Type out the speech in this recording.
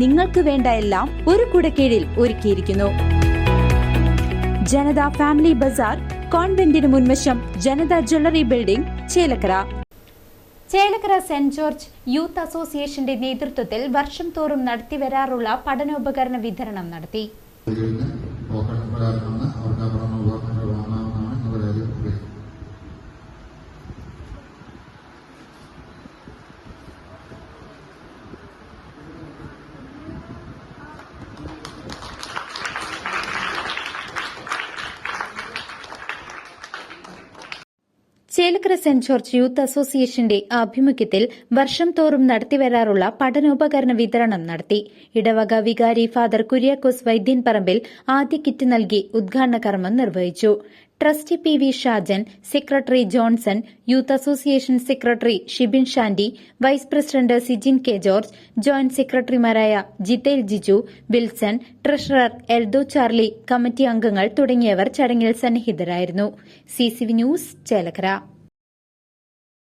നിങ്ങൾക്ക് വേണ്ട എല്ലാം ഒരു കുടക്കീഴിൽ ഒരുക്കിയിരിക്കുന്നു. ജനത ഫാമിലി ബസാർ കോൺവെന്റിന് മുൻവശം Janata jewellery building Chelakkara. Chelakkara saint George youth അസോസിയേഷന്റെ നേതൃത്വത്തിൽ വർഷം തോറും നടത്തിവരാറുള്ള പഠനോപകരണ വിതരണം നടത്തി. ചേലക്കര സെന്റ് ജോർജ് യൂത്ത് അസോസിയേഷന്റെ ആഭിമുഖ്യത്തിൽ വർഷം തോറും നടത്തിവരാറുള്ള പഠനോപകരണ വിതരണം നടത്തി. ഇടവക വികാരി ഫാദർ കുര്യാക്കോസ് വൈദ്യൻ പറമ്പിൽ ആദ്യ കിറ്റ് നൽകി ഉദ്ഘാടന കർമ്മം നിർവഹിച്ചു. Trustee P V Shajan secretary Johnson youth association secretary Shibin Shandy vice president Sijin K George joint സെക്രട്ടറിമാരായ Jithel Jiju Wilson treasurer Eldho Charlie committee അംഗങ്ങൾ തുടങ്ങിയവർ ചടങ്ങിൽ സന്നിഹിതരായിരുന്നു. CCV news Chelakkara.